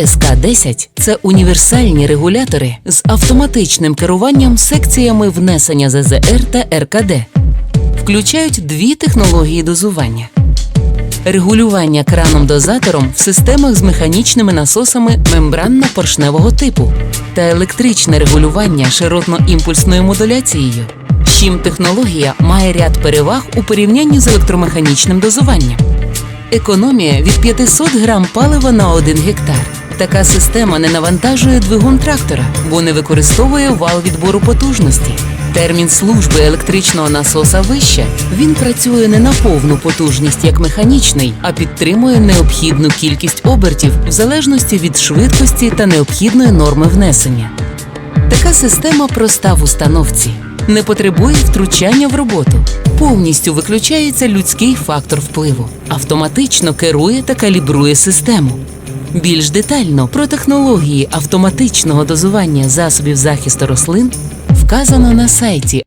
СК-10 – це універсальні регулятори з автоматичним керуванням секціями внесення ЗЗР та РКД. Включають дві технології дозування. Регулювання краном-дозатором в системах з механічними насосами мембранно-поршневого типу та електричне регулювання широтно-імпульсною модуляцією. Чим технологія має ряд переваг у порівнянні з електромеханічним дозуванням. Економія від 500 грам палива на 1 гектар. Така система не навантажує двигун трактора, бо не використовує вал відбору потужності. Термін служби електричного насоса вище. Він працює не на повну потужність як механічний, а підтримує необхідну кількість обертів в залежності від швидкості та необхідної норми внесення. Така система проста в установці, не потребує втручання в роботу. Повністю виключається людський фактор впливу, автоматично керує та калібрує систему. Більш детально про технології автоматичного дозування засобів захисту рослин вказано на сайті